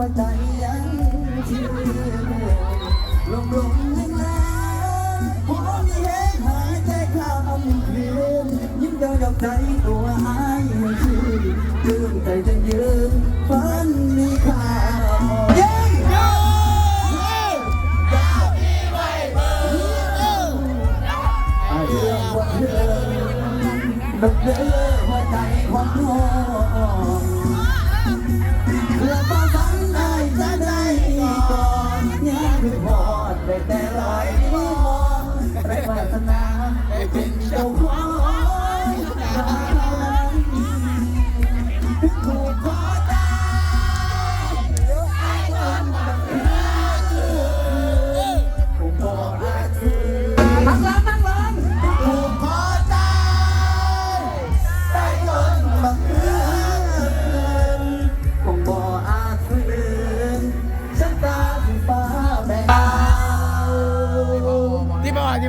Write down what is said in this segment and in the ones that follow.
หัวใจยังชื่นลงลงแรงแรงพอมีเหตุหายใจข้ามคืนยิ้มเดียวดอกใจตัวอายให้ชื่นลืมใจจนยืนฝันมีค่าเย้ไอ้เรื่องว่าเธอดับเดินหัวใจของน้อง ได้แต่ลอยมองไรปรารถนาได้เป็นเจ้าของถูกขอตาย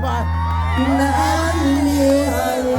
บาทนั้นมีอะไร